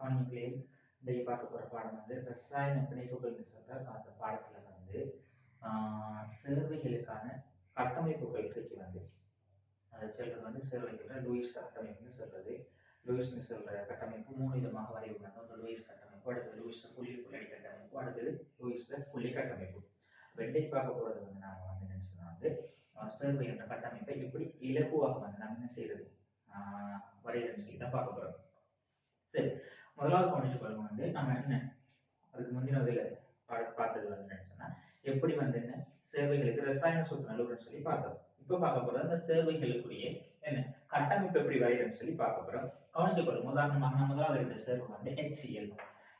காணிகளே இன்றைக்கு பார்க்க போகிற பாடம் வந்து ரசாயன பிணைப்புகள்னு சொல்கிற அந்த பாடத்தில் வந்து ஆஹ், சேர்வைகளுக்கான கட்டமைப்புகள் இருக்கு வந்து. அதை சொல்றது வந்து சேர்வைகள் லூயிஸ் கட்டமைப்புன்னு சொல்கிறது லூயிஸ்னு சொல்கிற கட்டமைப்பு மூணு விதமாக வரைவுறாங்க ஒன்று லூயிஸ் கட்டமைப்பு அடுத்தது லூயிஸ் புள்ளி புள்ளடி கட்டமைப்பு அடுத்தது லூயிஸில் புள்ளி கட்டமைப்பு. வெண்டைக்கு பார்க்க போகிறது வந்து நாங்கள் வந்து என்ன சொன்னால் வந்து ஆஹ், சேர்வை என்ற கட்டமைப்பை எப்படி இலகுவாக வந்து நம்ம என்ன செய்கிறது ஆஹ், சொல்லி தான் பார்க்க போகிறோம் சரி. முதலாவது கவனிச்சு பாருங்க வந்து நம்ம என்ன? அதுக்கு முந்தின இதில் பார்த்தது வந்து என்னன்னு சொன்னா எப்படி வந்து என்ன? சேவைகளுக்கு ரசாயன சொத்து நல்லுறன்னு சொல்லி பார்த்தோம். இப்போ பார்க்க போறது அந்த சேவைகளுக்குரிய என்ன? கட்டமைப்பு எப்படி வரையறன்னு சொல்லி பார்க்க போறோம். கவனிச்சு கொள்ளுங்க. உதாரணமாக நம்ம முதலாவது இருந்த சேர்வு வந்து ஹெச்சிஎல்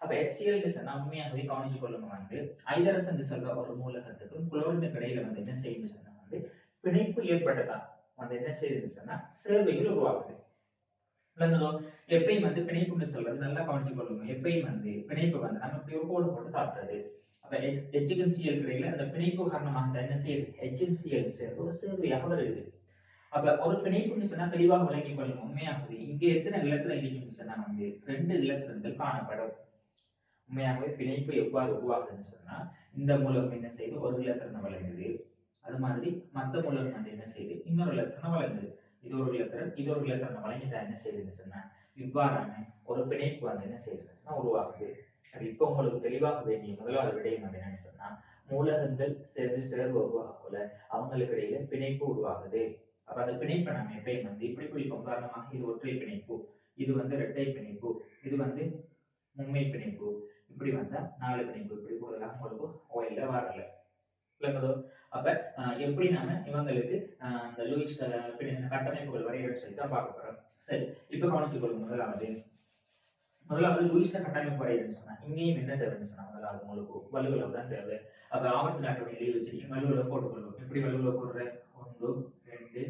அப்ப HCl சொன்னா உண்மையாகவே கவனிச்சு கொள்ளுங்க வந்து ஐதரசன் சொல்ற ஒரு மூலகத்துக்கும் குளோரின் கடையில் வந்து என்ன செய்யுது சொன்னா வந்து பிணைப்பு ஏற்பட்டதா வந்து என்ன செய்யுதுன்னு சொன்னா சேர்வைகள் உருவாகுது. விளங்குதோ? எப்பயும் வந்து பிணைப்புன்னு சொல்றது நல்லா கவனிச்சு கொள்ளணும் எப்பயும் வந்து பிணைப்பு வந்து நம்ம இப்படி ஒரு கோடு போட்டு காட்டுறது அப்ப ஹெச்என்சிஎல் கிடையில அந்த பிணைப்பு காரணமாக என்ன செய்யுது? ஹெச்என்சிஎல் சேர்ந்து ஒரு சேர்வையாக வருது. அப்ப ஒரு பிணைப்புன்னு சொன்னா தெளிவாக விளங்கி கொள்ளும் உண்மையாகவே இங்க எத்தனை இலக்கணம் இருக்குன்னு சொன்னா வந்து ரெண்டு இலக்கணங்கள் காணப்படும். உண்மையாகவே பிணைப்பு எவ்வாறு உருவாகுதுன்னு சொன்னா இந்த மூலம் என்ன செய்யுது ஒரு இலக்கணம் வழங்குது அது மாதிரி மற்ற மூலம் வந்து என்ன செய்யுது இன்னொரு இலக்கணம் வழங்குது இது ஒரு இலத்திரம் இது ஒரு இலத்திரம் வழங்கிட்டா என்ன செய்யுதுன்னு சொன்னா இவ்வாறான ஒரு பிணைப்பு வந்து என்ன செய்யுதுன்னு சொன்னா உருவாகுது அது இப்போ உங்களுக்கு தெளிவாக வேண்டிய முதலாவது விடயம் வந்து என்னன்னு சொன்னா மூலகங்கள் சேர்ந்து சேர்வு உருவாகல அவங்களுக்கு இடையில பிணைப்பு உருவாகுது. அப்ப அந்த பிணைப்பை நம்ம எப்பயும் வந்து இப்படி குறிப்போம் காரணமாக இது ஒற்றை பிணைப்பு இது வந்து இரட்டை பிணைப்பு இது வந்து மும்மை பிணைப்பு இப்படி வந்தா நாலு பிணைப்பு இப்படி போதெல்லாம் உங்களுக்கு ஓயில வரல. இல்லைங்களோ அப்ப எப்படி நாம இவங்களுக்கு அந்த லூயிஸ் கட்டமைப்புகள் வரையறை சொல்லி தான் பார்க்க போறோம். சரி இப்ப கவனிச்சு முதலாவது. முதலாவது லூயிஸ கட்டமைப்பு வரையறைன்னு சொன்னா இங்கேயும் என்ன தேவைன்னு சொன்னா முதலாவது உங்களுக்கு வலுவலவு தான் தேவை. அப்ப ஆபத்து நாட்டோட எழுதி வச்சிருக்கீங்க வலுவலவு போட்டுக்கொள்வோம் எப்படி வலுவலவு போடுற? ஒன்று ரெண்டு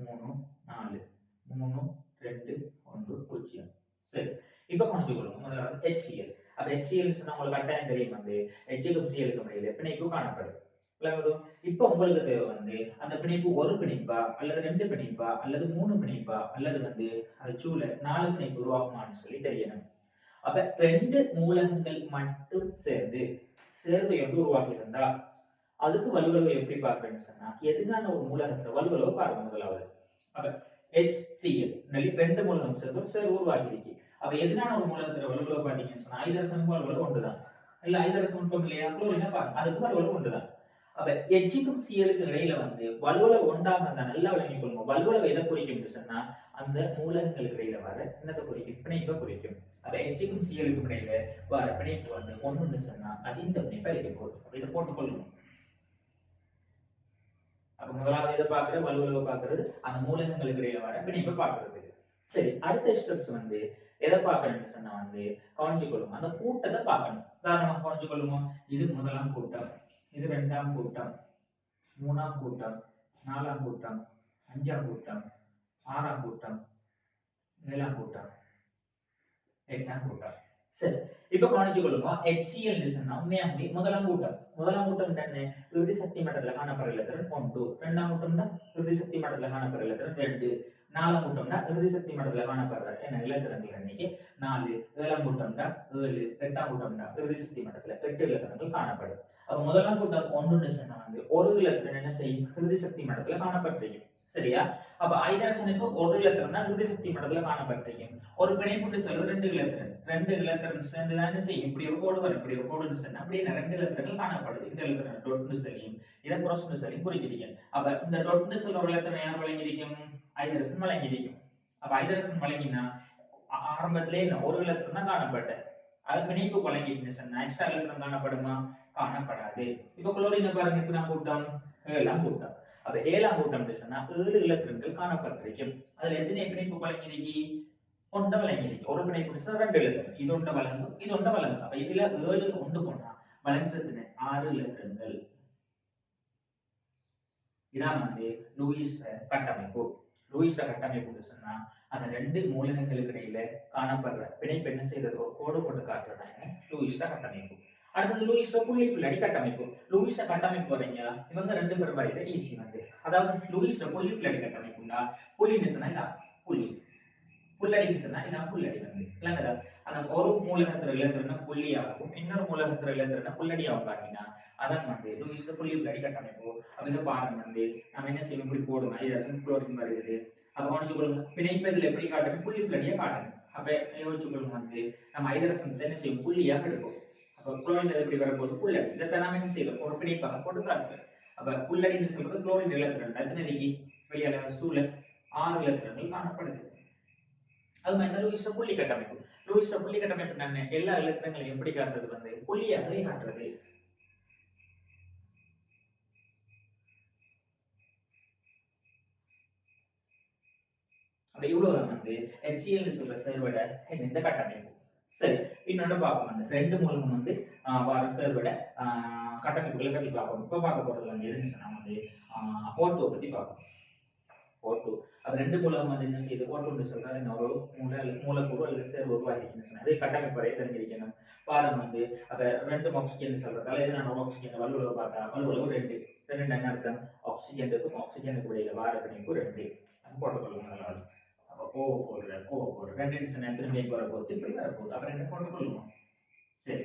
மூணு நாலு. மூணு ரெண்டு ஒன்று பூஜ்ஜியம். சரி இப்ப கவனிச்சுக்கொள்ளும் முதலாவது ஹெச்சிஎல் அப்ப ஹெச்சிஎல் சொன்னா உங்களுக்கு கட்டாயம் தெரியும்? வந்து ஹெச்சுக்கும் சிஎலுக்கும் இடையில பிணைப்பு காணப்படும். இப்போ உங்களுக்கு தேவை வந்து அந்த பிணைப்பு ஒரு பிணைப்பா அல்லது ரெண்டு பிணைப்பா அல்லது மூணு பிணைப்பா அல்லது வந்து அது சூழ நாலு பிணைப்பு உருவாகுமான்னு சொல்லி தெரியணும். அப்ப ரெண்டு மூலகங்கள் மட்டும் சேர்ந்து சேர்வை வந்து உருவாகி இருந்தா அதுக்கு வலுவளவு எப்படி பார்க்கணும்னு சொன்னா எதுக்கான ஒரு மூலகத்துல வலுவளவு பார்க்க முதலாவது. அப்ப ஹெச்சிஎல் நல்லி ரெண்டு மூலகம் சேர்ந்து சேர்வு உருவாகி இருக்கு அப்ப எதுனான ஒரு மூலகத்துல வலுவளவு பார்த்தீங்கன்னு சொன்னா ஐதரசன் வலுவளவு ஒன்றுதான். இல்ல ஐதரசன் நுட்பம் இல்லையா? குளோரினா பாருங்க அதுக்கு வலுவளவு ஒன்றுதான். அப்ப எஜ்ஜுக்கும் சிஎலுக்கும் இடையில வந்து வலுவளவு உண்டாம அந்த நல்லா விளங்கிக் கொள்ளுங்க. வலுவளவு எதை குறிக்கும் சொன்னா அந்த மூலகங்களுக்கு இடையில வர என்னத்தை குறிக்கும்? பிணைப்பை குறிக்கும். அப்ப எஜ்ஜிக்கும் சிஎலுக்கும் இடையில வர பிணைப்பு வந்து ஒண்ணுன்னு சொன்னா அது இந்த பிணைப்பை அழிக்க போகுது அப்ப இதை போட்டுக்கொள்ளணும் அப்ப முதலாவது எதை பாக்குறது வலுவளவு பாக்குறது அந்த மூலகங்களுக்கு இடையில வர பிணைப்பை பாக்குறது சரி அடுத்த ஸ்டெப்ஸ் வந்து எதை பார்க்கணும்னு சொன்னா வந்து கவனிச்சு கொள்ளுங்க. அந்த கூட்டத்தை பார்க்கணும். உதாரணமா கவனிச்சு கொள்ளுமோ இது முதலாம் கூட்டம். இது ரெண்டாம் கூட்டம். மூணாம் கூட்டம். நாலாம் கூட்டம். அஞ்சாம் கூட்டம். ஆறாம் கூட்டம். ஏழாம் கூட்டம். எட்டாம் கூட்டம். சரி. இப்ப கவனிச்சு கொள்ளுங்க. HCl சொன்னா உண்மையாகவே முதலாம் கூட்டம். முதலாம் கூட்டம் என்ன? இறுதி சக்தி மட்டத்துல காணப்படுற இலத்திரன் ஒன்று. ரெண்டாம் தான் இறுதி சக்தி மட்டத்துல காணப்படுகிற திறன் ரெண்டு. நாலாம் கூட்டம்னா இறுதி சக்தி மண்டலத்தில் காணப்படுறாரு. என்ன? இலக்கணங்கள் எண்ணிக்கை நாலு ஏழாம் கூட்டம்னா ஏழு எட்டாம் கூட்டம்னா இறுதி சக்தி மட்டத்துல எட்டு இலக்கணங்கள் காணப்படும். அப்ப முதலாம் கூட்டம் ஒன்று சொன்னா வந்து ஒரு இலக்கணம் என்ன செய்யும்? இறுதி சக்தி மட்டத்துல காணப்பட்டிருக்கும். சரியா? அப்ப ஐதரசனுக்கு ஒரு இலக்கணம்னா இறுதி சக்தி மட்டத்துல காணப்பட்டிருக்கும். ஒரு பிணைப்புட்டு சொல்றது ரெண்டு இலக்கணம். ரெண்டு இலக்கணம் சேர்ந்து தான் என்ன செய்யும்? இப்படி ஒரு கோடு வரும். இப்படி ஒரு கோடுன்னு சொன்னா அப்படியே ரெண்டு இலக்கணங்கள் காணப்படுது. இந்த இலக்கணம் டொட்னு சொல்லியும் இதை குரோஸ்னு சொல்லியும் குறிக்கிறீங்க. அப்ப இந்த டொட்னு சொல்ற ஒரு இலத்திரன் யார் வழங்கியிருக்கும்? ஐதரசன் வழங்கியிருக்கும் அப்ப ஐதரசன் வழங்கினா ஆரம்பத்திலே இந்த ஒரு இலத்திரம் தான் காணப்பட்ட அது பிணைப்பு வழங்கிட்டு சொன்னா எக்ஸ்ட்ரா காணப்படுமா? காணப்படாது. இப்ப குளோரின பாருங்க எத்தனாம் கூட்டம் ஏழாம் கூட்டம். அப்ப ஏழாம் கூட்டம் சொன்னா ஏழு இலத்திரங்கள் காணப்பட்டிருக்கும். அதுல எத்தனை பிணைப்பு வழங்கியிருக்கி ஒன்றை வழங்கியிருக்கு ஒரு பிணைப்பு ரெண்டு இலத்திரம் இது ஒன்றை வழங்கும் இது ஒன்றை வழங்கும். அப்ப இதுல ஏழு ஒன்று போனா வழங்கத்தின ஆறு இலக்கணங்கள் இதான் வந்து லூயிஸ் கட்டமைப்பு. லூயிஸ்ட கட்டமைப்பு சொன்னா அந்த ரெண்டு மூலகங்களுக்கு இடையில காணப்படுற பிணைப்பு என்ன செய்யறது ஒரு கோடு போட்டு காட்டுறதாங்க லூயிஸ்ட கட்டமைப்பு. அடுத்தது லூயிஸ் புள்ளி புள்ளடி கட்டமைப்பு. லூயிஸ் கட்டமைப்பு வரீங்க இவங்க ரெண்டு பேரும் வரையில ஈஸி வந்து. அதாவது லூயிஸ்ட புள்ளி புள்ளடி கட்டமைப்புனா புள்ளின்னு சொன்னா இதான் புள்ளி. புள்ளடின்னு சொன்னா இதான் புள்ளடி வந்து. இல்லைங்களா அந்த அந்த ஒரு மூலகத்துல இழந்துருன்னா புள்ளியாகவும் இன்னொரு மூலகத்துல இழந்துருன்னா ஆகும் காட்டினா அதன் வந்து லூயிஸ் புள்ளி புள்ளடி கட்டமைப்பு அப்ப பாடம் வந்து நம்ம என்ன செய்யணும் இப்படி போடுவோம். ஐதரசன் குளோரின் வருகிறது. அப்ப கவனிச்சு கொள்ளுங்க. பிணைப்பதில் எப்படி காட்டணும் புள்ளி புள்ளடியா காட்டணும் அப்ப யோசிச்சு கொள்ளுங்க வந்து நம்ம ஐதரசன் என்ன செய்யும் புள்ளியாக எடுப்போம். அப்ப குளோரின் எப்படி வரப்போகுது புள்ளடி இதை நாம என்ன செய்யலாம்? ஒரு பிணைப்பாக போட்டு காட்டுறோம் அப்ப புள்ளடின்னு சொல்றது குளோரின் இலத்திரன் எத்தனை இருக்கு வெளியால சூழல் ஆறு இலத்திரங்கள் காணப்படுது. அது மாதிரி தான் லூயிஸ் புள்ளி கட்டமைப்பு. லூயிஸ் புள்ளி கட்டமைப்பு என்ன? எல்லா இலக்கணங்களையும் எப்படி காட்டுறது வந்து? புள்ளியாகவே காட்டுறது. அப்ப இவ்வளவுதான் வந்து ஹெச்இஎல் சொல்ற சேர்வட இந்த கட்டமைப்பு சரி இன்னொன்று பார்ப்போம். வந்து ரெண்டு மூலம் வந்து வர சேர்வட கட்டமைப்புகளை பற்றி பார்ப்போம். இப்போ பார்க்க போகிறது வந்து எதுன்னு வந்து ஓட்டோ பற்றி பார்ப்போம். ஓட்டோ அது ரெண்டு மூலம் வந்து என்ன செய்யுது? ஓட்டோன்னு சொல்றாரு இன்னொரு மூல மூலக்கூறு அல்லது சேர்வு உருவாக்கின்னு சொன்னா அது கட்டமைப்பு வரைய தெரிஞ்சிருக்கணும். பாருங்க வந்து அதை ரெண்டு ஆக்சிஜன் சொல்றதால இது ஆக்சிஜன் வலுவலவு பார்த்தா வலுவலவு ரெண்டு. ரெண்டு என்ன அர்த்தம்? ஆக்சிஜனுக்கும் ஆக்சிஜனுக்கு இடையில வார பிணைப்பு ரெண்டு. அது போட்டுக்கொள்ளுங்க அப்போ ஓ போடுற ஓ போடுற ரெண்டு நிமிஷம் திரும்பி போற போது இப்படி வர போகுது அப்புறம் என்ன கொண்டு கொள்ளுவோம் சரி.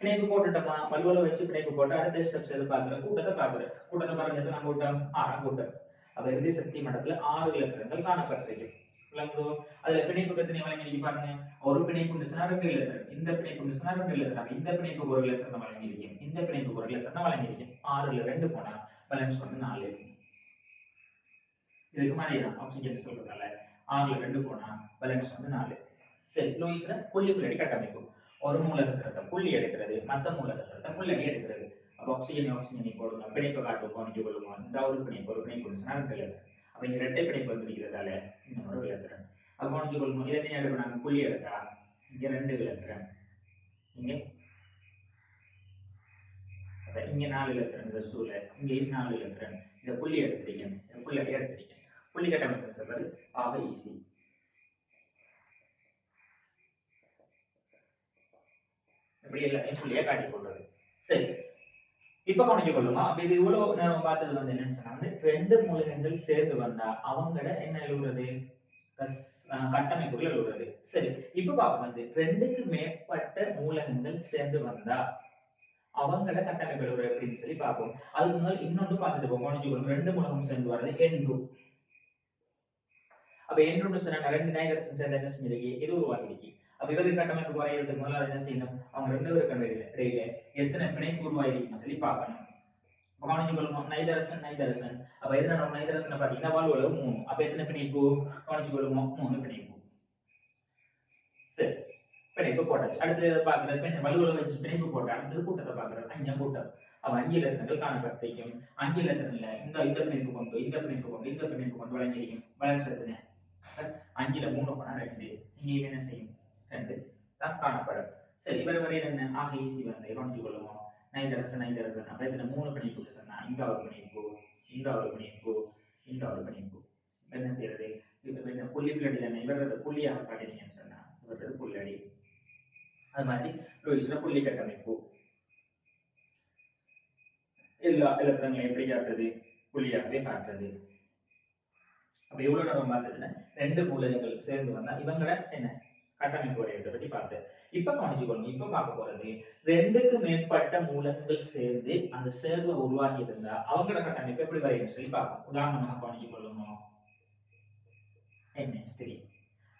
பிணைப்பு போட்டுட்டோமா? பல்வலை வச்சு பிணைப்பு போட்டு அடுத்த ஸ்டெப்ஸ் எது பார்க்குறேன் கூட்டத்தை பார்க்குறேன். கூட்டத்தை பாருங்க எத்தனை கூட்டம் ஆறாம் கூட்டம். அப்ப இறுதி சக்தி மட்டத்துல ஆறு இலக்கணங்கள் காணப்பட்டிருக்கு விளங்குதோ? அதுல பிணைப்பு எத்தனை வழங்கி பாருங்க. ஒரு பிணைப்பு இருந்துச்சுன்னா ரெண்டு இலக்கணம். இந்த பிணைப்பு இருந்துச்சுன்னா ரெண்டு இலக்கணம். இந்த பிணைப்பு ஒரு இலக்கணம் வழங்கியிருக்கேன். இந்த பிணைப்பு ஒரு இலக்கணம் வழங்கியிருக்கும் ஆறுல ரெண்டு போனா பேலன்ஸ் வந்து நாலு இதுக்கு மாதிரி தான் ஆக்சிஜன் சொல்றதால. ஆறுல ரெண்டு போனால் பேலன்ஸ் வந்து நாலு. சரி லூயிஸ்ல புள்ளி புள்ளி கட்டமைப்பு ஒரு மூலகத்திரத்தை புள்ளி எடுக்கிறது மற்ற மூலகத்திரத்தை புள்ளடி எடுக்கிறது. அப்போ ஆக்சிஜன் ஆக்சிஜனை போடுங்க. பிணைப்பு காட்டு கவனிச்சு கொள்ளுவோம் இந்த ஒரு பிணைப்பு ஒரு பிணைப்பு இருந்துச்சுன்னா அப்போ இங்கே அப்ப ரெட்டை பிணைப்பு வந்துருக்கிறதால இந்த ஒரு விளக்குறேன் அப்போ கவனிச்சு கொள்ளுவோம் இதை என்ன நாங்கள் புள்ளி எடுத்தா? இங்கே ரெண்டு விளக்குறேன் இங்கே. இங்கே நாலு இலக்கணம் இந்த சூழல். இங்கே நாலு இலக்கணம் இந்த புள்ளி எடுத்துட்டீங்க. இந்த புள்ளி எடுத்துட்டீங்க. புள்ளி கட்டமைப்பு சொல்வது ஆக ஈஸி இப்படி எல்லாத்தையும் புள்ளியா காட்டி கொள்வது சரி. இப்ப கவனிச்சு கொள்ளுமா? அப்ப இது இவ்வளவு நேரம் பார்த்தது வந்து என்னன்னு சொன்னா வந்து ரெண்டு மூலகங்கள் சேர்ந்து வந்தா அவங்கள என்ன எழுதுறது கட்டமைப்புகள் எழுதுறது சரி. இப்ப பார்க்க வந்து ரெண்டுக்கு மேற்பட்ட மூலகங்கள் சேர்ந்து வந்தா அவங்கள கட்டமைப்பு எழுதுறது அப்படின்னு சொல்லி பார்ப்போம். அதுக்கு முன்னாடி இன்னொன்று பார்த்துட்டு போவோம். கவனிச்சு கொள்ளும் ரெண்டு மூலகம் சேர்ந்து வர்றது எண்டு அப்ப என்று சொன்ன ரெண்டு நைகரசன் சேர்ந்து என்ன செஞ்சிருக்கு இது உருவாகிருக்கு அப்ப இவருக்கு கட்டமைப்பு குறையிறதுக்கு முதல்ல என்ன செய்யணும்? அவங்க ரெண்டு பேருக்கு இடையில எத்தனை பிணைப்பு உருவாயிருக்குன்னு சொல்லி பார்க்கணும். அப்ப கவனிச்சு கொள்ளுவோம் நைதரசன் நைதரசன். அப்ப எதுல நம்ம நைதரசன் பார்த்தீங்கன்னா வாழ்வுல மூணு. அப்ப எத்தனை பிணைப்பு கவனிச்சு கொள்ளுவோம் மூணு பிணைப்பு சரி. பிணைப்பு போட்டாச்சு அடுத்து பாக்குறது பிணை வலுவல வச்சு பிணைப்பு போட்டா அடுத்தது கூட்டத்தை பாக்குறது அஞ்சாம் கூட்டம். அவ அஞ்சு இலக்கணங்கள் காணப்பட்டிருக்கும். அஞ்சு இலக்கணம்ல இந்த இந்த பிணைப்பு கொண்டு இந்த பிணைப்பு கொண்டு இந்த பிணைப்பு கொண்டு வழங்கியிருக்கும். வளர்ச்சி அஞ்சுல மூணு பணம் ரெண்டு இங்கே என்ன செய்யும்? ரெண்டு தான் காணப்படும். சரி இவர் வரையில் என்ன? ஆக ஈசி வந்து கவனிச்சு கொள்ளுவோம் நைதரசன் நைதரசன் அப்ப இதில் மூணு பணிப்பு சொன்னா இந்த ஒரு பிணைப்பு இந்த ஒரு பிணைப்பு இந்த ஒரு பிணைப்பு என்ன செய்யறது? இப்போ என்ன புள்ளி பிள்ளடி தானே இவரது புள்ளியாக காட்டினீங்கன்னு சொன்னா இவரது புள்ளடி அது மாதிரி லூயிஸ்ல புள்ளி கட்டமைப்பு. எல்லா இலக்கணங்களையும் எப்படி காட்டுறது? புள்ளியாகவே காட்டுறது. அப்ப எவ்வளவு நேரம் பார்த்ததுன்னா ரெண்டு மூலகங்கள் சேர்ந்து வந்தா இவங்கள என்ன? கட்டமைப்பு வரையறதை பத்தி பார்த்தேன். இப்ப கவனிச்சுக்கணும் இப்ப பார்க்க போறது ரெண்டுக்கு மேற்பட்ட மூலகங்கள் சேர்ந்து அந்த சேர்வை உருவாகி இருந்தா அவங்களோட கட்டமைப்பு எப்படி வரையணும் சொல்லி பார்ப்போம். உதாரணமாக கவனிச்சு என்ன? தெரியும்.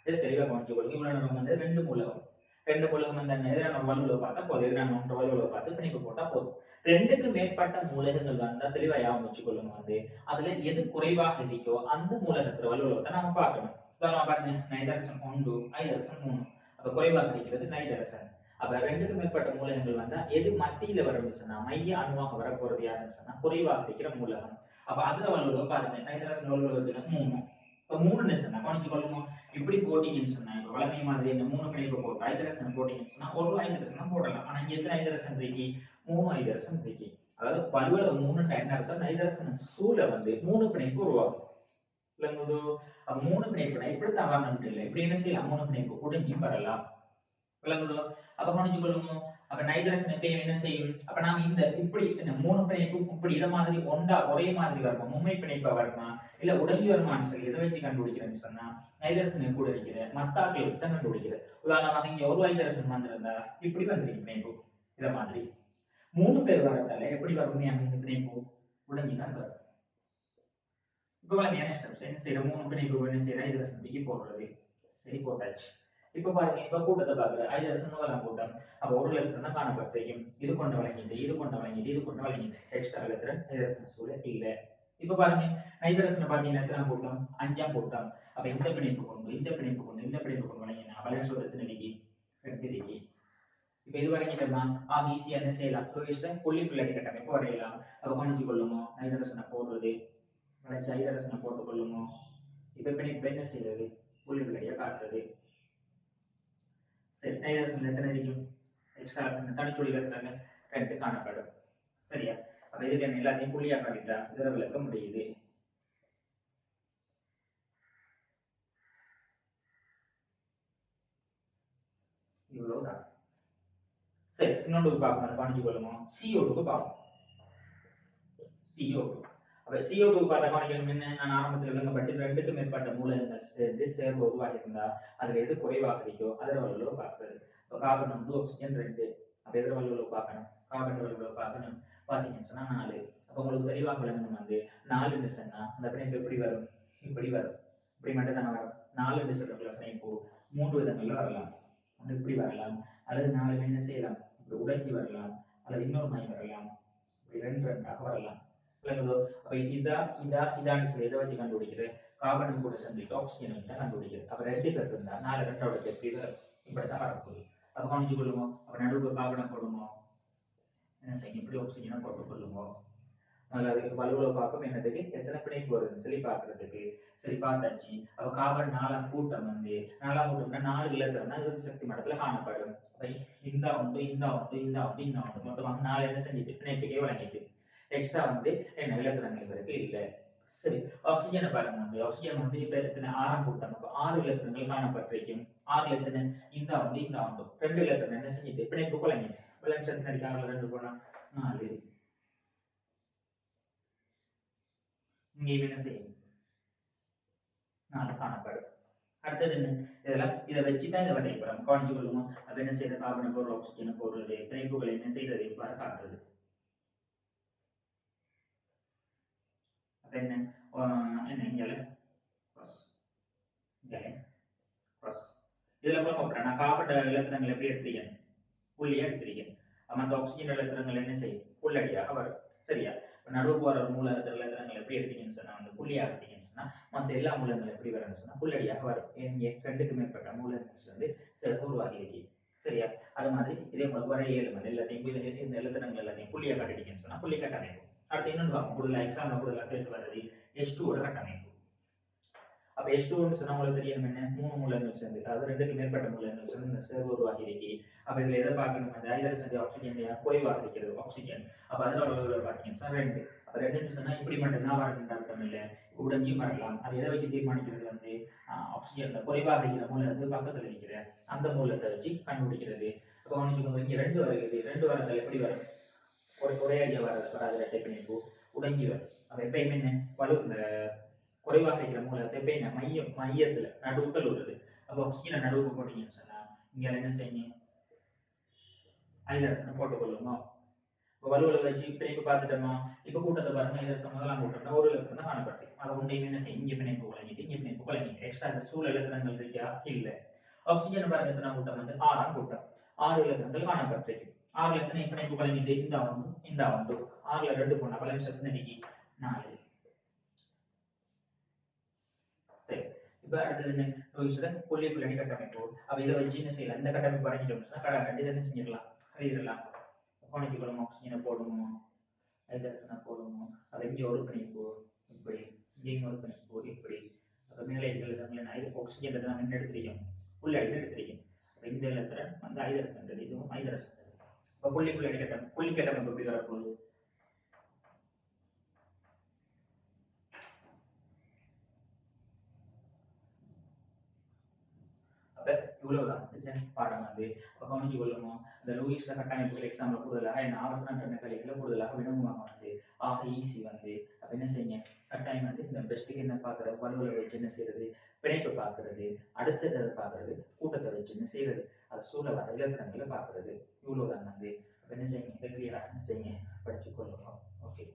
இது தெளிவா கவனிச்சு கொள்ளுங்க இவ்வளவு நேரம் வந்து ரெண்டு மூலகம் ரெண்டு மூலகம் வந்து எதிரான வலுவில் பார்த்தா போதும். எதிரான ஒன்று வலுவில் பார்த்து பிணைப்பு போட்டா போதும். ரெண்டுக்கு மேற்பட்ட மூலகங்கள் வந்தா தெளிவா ஞாபகம் வச்சுக்கொள்ளுங்க வந்து. அதுல எது குறைவாக இருக்கோ அந்த மூலகத்துல வலுவலத்தை நாம பார்க்கணும். உதாரணமா பாருங்க நைதரசன் ஒன்று ஐதரசன் மூணு. அப்ப குறைவாக இருக்கிறது நைதரசன். அப்ப ரெண்டுக்கு மேற்பட்ட மூலகங்கள் வந்தா எது மத்தியில வரும்னு சொன்னா மைய அணுவாக வரப்போறது யாருன்னு சொன்னா குறைவாக இருக்கிற மூலகம். அப்ப அதுல வலுவலக பாருங்க நைதரசன் வலுவலகத்துல மூணு. இப்போ மூணு சொன்னா கவனிச்சு கொள்ளுமோ இப்படி போட்டீங்கன்னு சொன்னா இப்போ வளமை மாதிரி இந்த மூணு பிணைப்பு போட்டு ஐதரசன் போட்டிங்கன்னு சொன்னா ஒரு ஐதரசனம் போடலாம். ஆனால் இங்கே எத்தனை ஐதரசன் இருக்கு? மூணு ஐதரசன் இருக்கு. அதாவது பல்வேறு மூணு டைம் அர்த்தம் நைதரசன் சூழ வந்து மூணு பிணைப்பு உருவாகும் விளங்குதோ அப்போ மூணு பிணைப்புனா இப்படி தான் வரணும் இல்லை. இப்படி என்ன செய்யலாம்? மூணு பிணைப்பு குடிஞ்சி வரலாம். விளங்குதோ அப்ப கவனிச்சு கொள்ளுமோ அப்ப நைதரசன் எப்பயும் என்ன செய்யும்? அப்ப நாம இந்த இப்படி இந்த மூணு பிணைப்பு இப்படி இதை மாதிரி ஒண்டா ஒரே மாதிரி வருமா மும்மை பிணைப்பா வருமா இல்ல உடஞ்சி வருமானு சொல்லி இதை வச்சு கண்டுபிடிக்கிறேன்னு சொன்னா நைதரசன் கூட இருக்கிற மத்தாக்களை வச்சு தான் கண்டுபிடிக்கிறது. உதாரணமாக இங்க ஒரு நைட்ரசன் வந்திருந்தா இப்படி வந்துருக்கு பிணைப்பு இதை மாதிரி. மூணு பேர் வரதால எப்படி வருமே அந்த பிணைப்பு உடஞ்சி தான் வரும். இப்போ விளங்க என்ன ஸ்டெப்ஸ் என்ன செய்யற மூணு பிணைப்பு என்ன செய்யற ஐதரசன் தூக்கி போடுறது. சரி போட்டாச்சு. இப்ப பாருங்க இப்ப கூட்டத்தை பாக்குற ஐதரசன் முதலாம் கூட்டம். அப்ப ஒரு லட்சம் காணப்பட்டிருக்கும். இது கொண்டு வழங்கிட்டு இது கொண்டு வழங்கிட்டு இது கொண்டு வழங்கிட்டு எக்ஸ்ட்ரா லட்சம் ஐதரசன் சூழல் இல்லை இப்ப பாருங்க நைதரசன் பார்த்தீங்கன்னா எத்தனை போட்டோம்? அஞ்சாம் போட்டோம். அப்ப இந்த பிணைப்பு கொண்டு இந்த பிணைப்பு கொண்டு இந்த பிணைப்பு கொண்டு வழங்கினா வளர்ச்சி ஒரு எத்தனை டிகி இப்போ டிகி இப்ப இது வரைங்கிட்டோம்னா ஆக ஈஸியா என்ன செய்யலாம்? டூரிஸ்ட புள்ளி கட்டமைப்பு வரையலாம். அப்ப கவனிச்சு கொள்ளுமோ? நைதரசனை போடுறது. வளைச்சு ஐதரசனை போட்டு கொள்ளுமோ? இப்ப பிணைப்பு என்ன செய்யறது புள்ளி காட்டுறது. சரி நைதரசன் எத்தனை இருக்கும் எக்ஸ்ட்ரா தனிச்சுழி இருக்கிறாங்க ரெண்டு காணப்படும். சரியா? அப்ப இதுக்கு என்ன? எல்லாத்தையும் புள்ளியா காட்டிட்டா இதில் விளக்க முடியுது. சரி இன்னொன்று பார்க்கணும் கவனிச்சு சிஓ டூக்கு பார்ப்போம். சிஓ அப்போ சிஓ டூ பார்த்த கவனிக்கணும் என்ன? நான் ஆரம்பத்தில் விளங்கப்பட்டு ரெண்டுக்கு மேற்பட்ட மூலங்கள் சேர்ந்து சேர்வு உருவாகியிருந்தா அதில் எது குறைவாக இருக்கோ அதில் வலுவலோ பார்க்கறது இப்போ கார்பன் ஒன்று ஆக்சிஜன் ரெண்டு. அப்போ எதிர வலுவலோ பார்க்கணும். கார்பன் வலுவலோ பார்க்கணும். பார்த்தீங்கன்னு சொன்னால் நாலு. அப்போ உங்களுக்கு தெளிவாக விளங்கணும் வந்து நாலுன்னு மிஷன்னா அந்த பிணைப்பு எப்படி வரும்? இப்படி வரும். இப்படி மட்டும் தானே வரும் நாலுன்னு சொல்றதுல பிணைப்பு மூன்று விதங்களில் வரலாம். ஒன்று இப்படி வரலாம். அல்லது நாலு என்ன செய்யலாம் இப்படி உடைஞ்சி வரலாம் அல்லது இன்னொரு மாதிரி வரலாம் இப்படி ரெண்டு ரெண்டாக வரலாம். இல்லைங்களோ? அப்போ இதா இதா இதான்னு சொல்லி எதை வச்சு கண்டுபிடிக்கிறது? கார்பன் கூட சேர்ந்துட்டு ஆக்சிஜன் வந்து கண்டுபிடிக்கிறது. அப்போ ரெண்டு பேர் இருந்தால் நாலு ரெண்டோட சேர்த்து இப்படி தான் வரப்போகுது அப்போ கவனிச்சு கொள்ளுமோ அப்போ நடுவுக்கு கார்பனை போடுமோ என்ன செய்யும் இப்படி ஆக்சிஜனை போட்டு கொள்ளுமோ அதுக்கு வலுவில் பார்க்கும் என்னதுக்கு எத்தனை பிணைப்பு வருது சரி பார்க்கறதுக்கு சரி பார்த்தாச்சு அப்ப கார்பன் நாலாம் கூட்டம் வந்து நாலாம் கூட்டம்னா நாலு இலத்திரம்னா இறுதி சக்தி மட்டத்தில் காணப்படும். இந்த உண்டு இந்த உண்டு இந்த உண்டு இந்த உண்டு மொத்தமாக நாலு என்ன செஞ்சுட்டு? பிணைப்புக்கே வழங்கிட்டு. எக்ஸ்ட்ரா வந்து என்ன இலத்திரங்கள் இவருக்கு இல்லை. சரி. ஆக்சிஜனை பாருங்க வந்து ஆக்சிஜன் வந்து இப்போ எத்தனை? ஆறாம் கூட்டம். அப்ப ஆறு இலத்திரங்கள் காணப்பட்டிருக்கும். ஆறு இலத்தின இந்த உண்டு இந்த உண்டு ரெண்டு இலத்திரம் என்ன செஞ்சுட்டு? பிணைப்பு குழங்கிட்டு விளைச்சல் நடிக்காங்க ரெண்டு போனால் நாலு. இங்கேயும் என்ன செய்யும்? நாலு காணப்படும். அடுத்தது என்ன? இதெல்லாம் இதை வச்சு தான் இதை வரைபடம் கவனிச்சு கொள்ளுவோம் அப்ப என்ன செய்யறது கார்பனை பொருள் ஆக்சிஜனை போடுறது பிணைப்புகளை என்ன செய்யறது இவ்வாறு காட்டுறது. அப்ப என்ன? என்ன இங்கே க்ராஸ் இங்கே க்ராஸ் இதில் கூட நான் கார்பன் இலத்திரங்கள் எப்படி எடுத்திருக்கேன் புள்ளியா எடுத்திருக்கேன் மற்ற ஆக்சிஜன் இலத்திரங்கள் என்ன செய்யும்? புள்ளடியாக வரும். சரியா? நடுவு போகிற மூலகத்தில் இலத்திரங்கள் எப்படி எடுத்தீங்கன்னு சொன்னால் வந்து புள்ளியாக எடுத்தீங்கன்னு சொன்னா மற்ற எல்லா மூலங்களும் எப்படி வரும்னு சொன்னால் புள்ளடியாக வரும். ஏன் ரெண்டுக்கு மேற்பட்ட மூலங்கள் வந்து சிறப்பு உருவாகி இருக்கு. சரியா? அது மாதிரி இதே போல வர ஏழு மணி எல்லாத்தையும் இந்த இலத்திரங்கள் எல்லாத்தையும் புள்ளியாக காட்டிட்டீங்கன்னு சொன்னால் புள்ளி கட்டமைப்பு. அடுத்து இன்னொன்று பார்ப்போம். கூடுதல் எக்ஸாம்பிள் கூடுதல் கேட்டு வருது எச் டூவோட கட்டமைப்பு. அப்ப எஸ் டூன்னு சொன்னா உங்களுக்கு தெரியும் என்ன? மூணு மூலங்கள் சேர்ந்து அதாவது ரெண்டுக்கு மேற்பட்ட மூலங்கள் சேர்ந்து இந்த சேர்வு உருவாகி இருக்கு. அப்ப இதுல எதை பார்க்கணும் அந்த ஐதரசன் செஞ்ச ஆக்சிஜன் குறைவாக இருக்கிறது ஆக்சிஜன் அப்ப அதில் உள்ள பார்த்தீங்கன்னா ரெண்டு. அப்ப ரெண்டுன்னு சொன்னா இப்படி மட்டும்தான் வரணுன்ற அர்த்தம் இல்லை உடஞ்சியும் வரலாம் அது எதை வச்சு தீர்மானிக்கிறது வந்து? ஆக்சிஜன்ல குறைவாக இருக்கிற மூலத்தை பக்கத்துல இருக்கிற அந்த மூலத்தை வச்சு கண்டுபிடிக்கிறது. அப்போ கவனிச்சுக்கோங்க இங்க ரெண்டு வருகிறது ரெண்டு வரதுல எப்படி வரும்? ஒரு ஒரே அடியாக வர வராது. ரெட்டை பிணைப்பு. உடங்கி வரும். அப்ப எப்பயுமே என்ன? வலு இந்த குறைவாக இருக்கிற மூலத்தை எப்பயும் மையம் மையத்தில் நடுவுகள் உள்ளது அப்போ ஆக்சிஜனை நடுவுக்கு போட்டீங்கன்னு சொன்னால் இங்கே என்ன செய்யுங்க? ஐதரசனை போட்டுக்கொள்ளுங்க இப்போ வலுவலை வச்சு பிணைப்பு பார்த்துட்டோமா? இப்போ கூட்டத்தை பாருங்க ஐதரசம் முதலாம் கூட்டம்னா ஒரு லட்சம் தான் காணப்பட்டு அதை உண்டையும் என்ன செய்யும் இங்கே பிணைப்பு குழங்கிட்டு இங்கே பிணைப்பு குழங்கிட்டு எக்ஸ்ட்ரா இந்த சூழல் இலக்கணங்கள் இருக்கா? இல்லை. ஆக்சிஜன் பாருங்க எத்தனை கூட்டம் வந்து? ஆறாம் கூட்டம். ஆறு இலக்கணங்கள் காணப்பட்டிருக்கு. ஆறு இலக்கணம் பிணைப்பு குழங்கிட்டு இந்த ஒன்று இந்த ஒன்று ஆறுல ரெண்டு போனால் பலன் சத்து நாலு. சரி. இப்போ அடுத்தது என்ன? ரோகிஸ்வரன் புள்ளி புள்ளி கட்டமைப்பு அப்போ இதை வச்சு என்ன செய்யலாம்? இந்த கட்டமைப்பு அடைஞ்சிட்டோம்னா கடை கட்டி என்ன செஞ்சிடலாம்? எழுதிடலாம் குழம்பு ஆக்சிஜனை போடுவோம்? ஹைட்ரஜனை போடுவோம்? அதை இங்கே ஒரு பிணைப்பு இப்படி. இங்கேயும் ஒரு பிணைப்பு இப்படி. அப்போ மேலே இருக்கிறது இது ஆக்சிஜன் நம்ம என்ன எடுத்துருக்கோம் புள்ளி அடி எடுத்துருக்கோம் அப்போ இந்த இடத்துல வந்து ஐதரசன் இதுவும் ஐதரசன் இப்போ புள்ளி புள்ளி அடி கட்டம் புள்ளி கட்டமைப்பு எப்படி வரப்போகுது? அப்ப இவ்வளவுதான். வந்து பாடம் வந்து அப்போ கவனிச்சு கொள்ளணும் இந்த லூயிஸ்ல கட்டமைப்புகள் எக்ஸாம்பிள் கூடுதலாக என்ன ஆவர்த்தன கலைகளில் கூடுதலாக வினமுமாக வந்து ஆக ஈஸி வந்து. அப்போ என்ன செய்யுங்க? கட்டாயம் வந்து இந்த பெஸ்ட்டுக்கு என்ன பார்க்குறது வலுவில் வச்சு என்ன செய்யறது பிணைப்பு பார்க்கறது அடுத்ததை பார்க்கறது கூட்டத்தை வச்சு என்ன செய்யறது அது சூழ வர இலக்கணங்களை பார்க்கறது இவ்வளோதான் வந்து. என்ன செய்யுங்க? இதை கிளியராக என்ன செய்யுங்க. படிச்சு ஓகே.